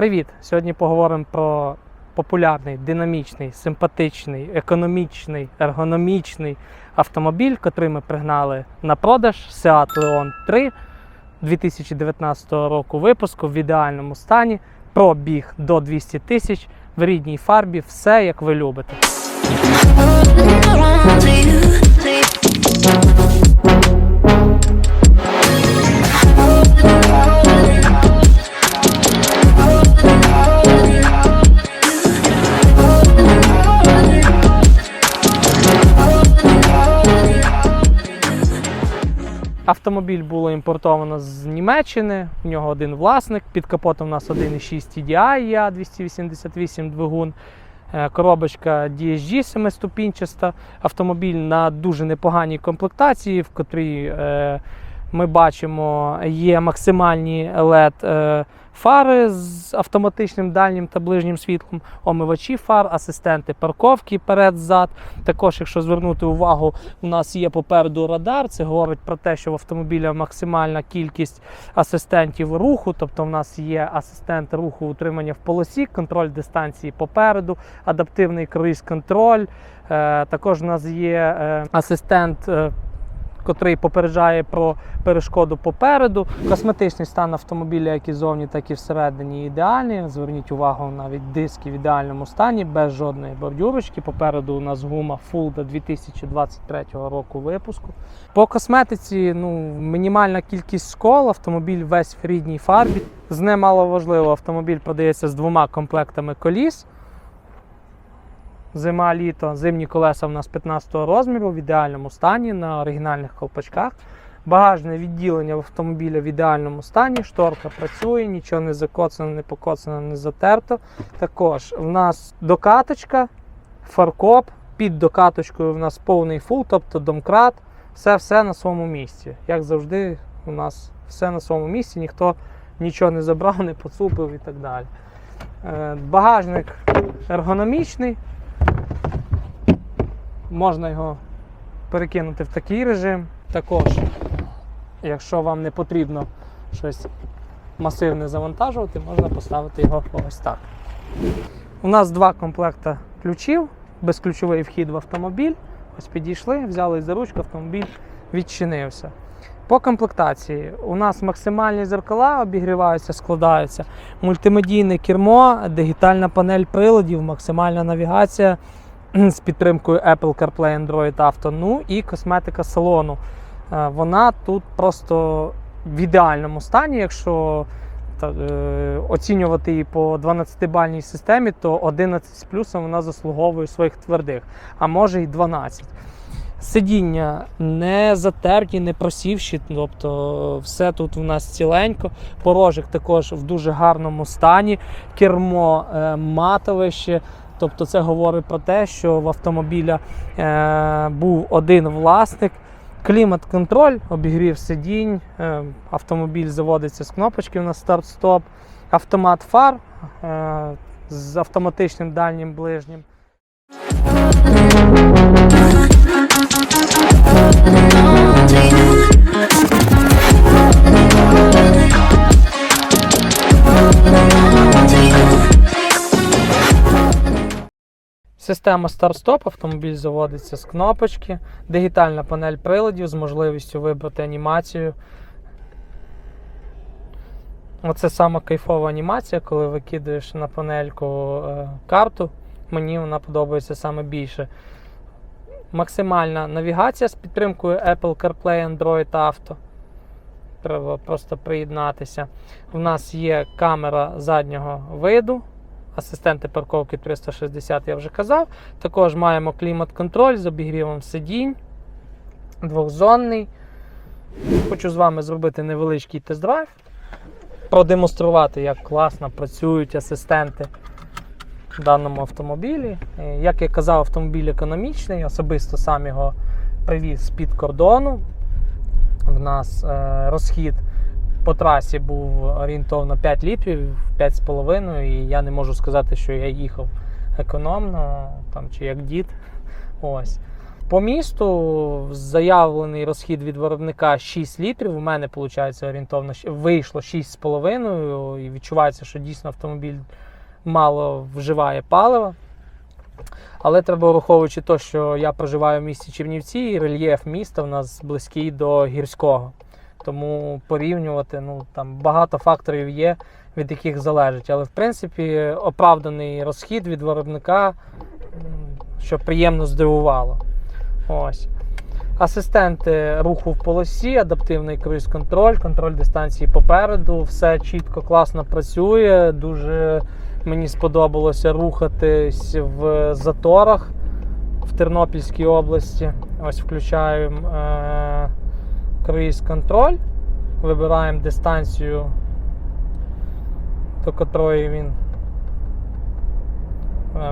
Привіт! Сьогодні поговоримо про популярний, динамічний, симпатичний, економічний, ергономічний автомобіль, котрий ми пригнали на продаж Seat Leon 3 2019 року випуску в ідеальному стані. Пробіг до 200 тисяч в рідній фарбі, все як ви любите. Автомобіль було імпортовано з Німеччини. В нього один власник. Під капотом у нас 1.6 TDI я 288 двигун. Е, Коробочка DSG 7 ступінчаста, Автомобіль на дуже непоганій комплектації, в котрій е, ми бачимо є максимальні LED е, фари з автоматичним дальнім та ближнім світлом, омивачі фар, асистенти парковки перед-зад. Також, якщо звернути увагу, у нас є попереду радар. Це говорить про те, що в автомобіля максимальна кількість асистентів руху. Тобто, в нас є асистент руху утримання в полосі, контроль дистанції попереду, адаптивний круїз-контроль. Е, також у нас є е, асистент. Котрий попереджає про перешкоду попереду. Косметичний стан автомобіля, як і зовні, так і всередині ідеальний. Зверніть увагу, навіть диски в ідеальному стані, без жодної бордюрочки. Попереду у нас гума Fulda 2023 року випуску. По косметиці ну, мінімальна кількість скол, автомобіль весь в рідній фарбі. З немаловажливо, автомобіль продається з двома комплектами коліс. Зима, літо, зимні колеса у нас 15 розміру в ідеальному стані на оригінальних колпачках. Багажне відділення в автомобіля в ідеальному стані, шторка працює, нічого не закоцано, не покоцано, не затерто. Також в нас докаточка, фаркоп, під докаточкою в нас повний фул, тобто домкрат, все-все на своєму місці. Як завжди, у нас все на своєму місці, ніхто нічого не забрав, не поцупив і так далі. Е, Багажник ергономічний, можна його перекинути в такий режим. Також, якщо вам не потрібно щось масивне завантажувати, можна поставити його ось так. У нас два комплекти ключів, безключовий вхід в автомобіль. Ось підійшли, взяли за ручку, автомобіль відчинився. По комплектації у нас максимальні зеркала обігріваються, складаються, мультимедійне кермо, дигітальна панель приладів, максимальна навігація з підтримкою Apple CarPlay Android Auto, ну і косметика салону. Е, Вона тут просто в ідеальному стані. Якщо е, оцінювати її по 12-бальній системі, то 11 з плюсом вона заслуговує своїх твердих, а може й 12. Сидіння не затерті, не просівші, тобто все тут у нас ціленько. Порожик також в дуже гарному стані, кермо е, матове ще. Тобто це говорить про те, що в автомобіля е, був один власник. Клімат-контроль, обігрів сидінь, е, автомобіль заводиться з кнопочки на старт-стоп, автомат фар е, з автоматичним дальнім ближнім. Система старт-стоп, автомобіль заводиться з кнопочки, дигітальна панель приладів з можливістю вибрати анімацію. Оце сама кайфова анімація, коли викидаєш на панельку е, карту. Мені вона подобається саме більше. Максимальна навігація з підтримкою Apple CarPlay Android Auto. Треба просто приєднатися. У нас є камера заднього виду. Асистенти парковки 360 я вже казав. Також маємо клімат-контроль з обігрівом сидінь, двохзонний. Хочу з вами зробити невеличкий тест-драйв, продемонструвати, як класно працюють асистенти в даному автомобілі. Е, Як я казав, автомобіль економічний, особисто сам його привіз з-під кордону. В нас е, розхід по трасі був орієнтовно 5 літрів, 5,5, і я не можу сказати, що я їхав економно там, чи як дід. Ось. По місту заявлений розхід від виробника 6 літрів. У мене виходить орієнтовно вийшло 6,5 і відчувається, що дійсно автомобіль мало вживає палива. Але треба враховуючи те, що я проживаю в місті Чернівці, і рельєф міста в нас близький до гірського. Тому порівнювати ну, там багато факторів є, від яких залежить. Але в принципі оправданий розхід від виробника, що приємно здивувало. Ось. Асистенти руху в полосі, адаптивний круїз-контроль, контроль дистанції попереду. Все чітко, класно працює. Дуже мені сподобалося рухатись в заторах в Тернопільській області. Ось включаємо е- круїз-контроль, вибираємо дистанцію, до котрої він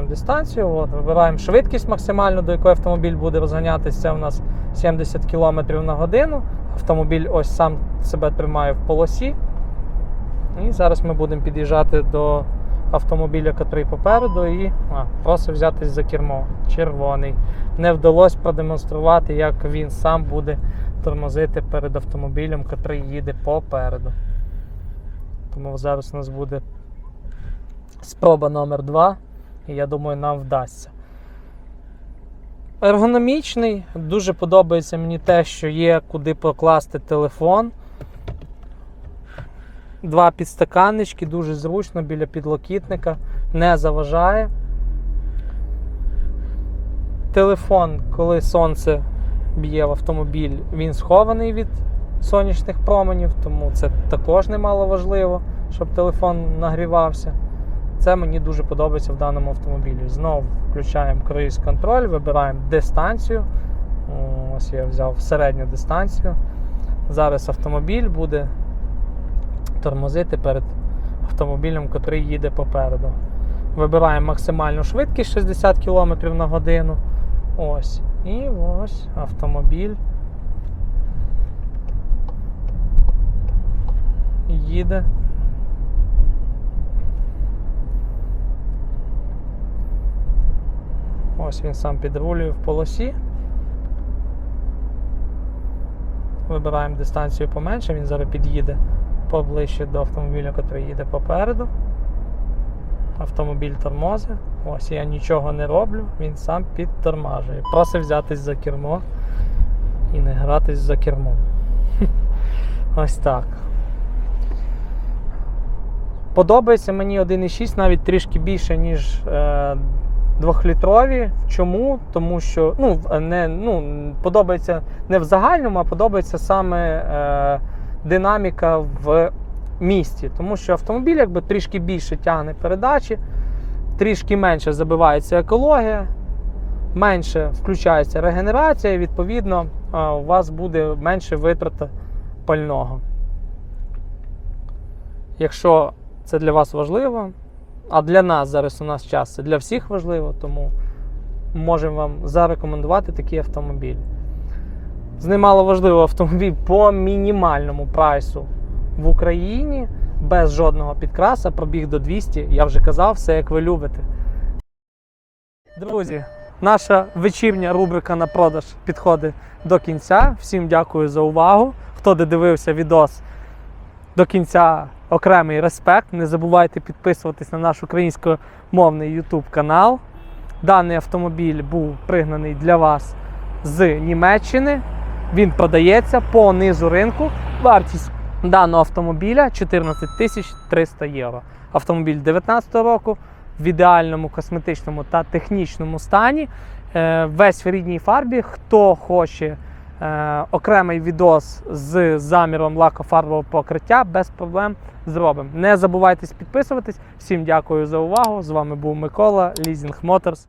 дистанцію, от, вибираємо швидкість максимальну, до якої автомобіль буде розганятися. Це у нас 70 км на годину. Автомобіль ось сам себе тримає в полосі. І зараз ми будемо під'їжджати до автомобіля, який попереду, і а, просто взятись за кермо. Червоний. Не вдалося продемонструвати, як він сам буде тормозити перед автомобілем, який їде попереду. Тому зараз у нас буде спроба номер 2 і я думаю, нам вдасться. Ергономічний, дуже подобається мені те, що є куди покласти телефон. Два підстаканнички, дуже зручно біля підлокітника, не заважає. Телефон, коли сонце б'є в автомобіль, він схований від сонячних променів, тому це також немало важливо, щоб телефон нагрівався. Це мені дуже подобається в даному автомобілі. Знову включаємо круїз контроль, вибираємо дистанцію. Ось я взяв середню дистанцію. Зараз автомобіль буде тормозити перед автомобілем, який їде попереду. Вибираємо максимальну швидкість 60 км на годину. Ось. І ось автомобіль їде. Ось він сам підрулює в полосі. Вибираємо дистанцію поменше, він зараз під'їде поближче до автомобіля, який їде попереду. Автомобіль тормозить. Ось я нічого не роблю, він сам підтормажує. Просить взятись за кермо і не гратись за кермом. Ось так. Подобається мені 1.6 навіть трішки більше, ніж е, двохлітрові. Чому? Тому що ну, не, ну, подобається не в загальному, а подобається саме е, динаміка в місті. Тому що автомобіль якби трішки більше тягне передачі, трішки менше забивається екологія, менше включається регенерація, і відповідно е, у вас буде менше витрата пального. Якщо це для вас важливо, а для нас зараз у нас час це для всіх важливо, тому можемо вам зарекомендувати такий автомобіль. З немало важливо автомобіль по мінімальному прайсу в Україні, без жодного підкраса, пробіг до 200. Я вже казав, все як ви любите. Друзі, наша вечірня рубрика на продаж підходить до кінця. Всім дякую за увагу. Хто додивився відос до кінця, окремий респект. Не забувайте підписуватись на наш українськомовний YouTube канал. Даний автомобіль був пригнаний для вас з Німеччини. Він продається по низу ринку. Вартість даного автомобіля 14 300 євро. Автомобіль 2019 року в ідеальному косметичному та технічному стані. Е, Весь в рідній фарбі. Хто хоче е, окремий відос з заміром лакофарбового покриття, без проблем зробимо. Не забувайте підписуватись. Всім дякую за увагу. З вами був Микола Leasing Motors.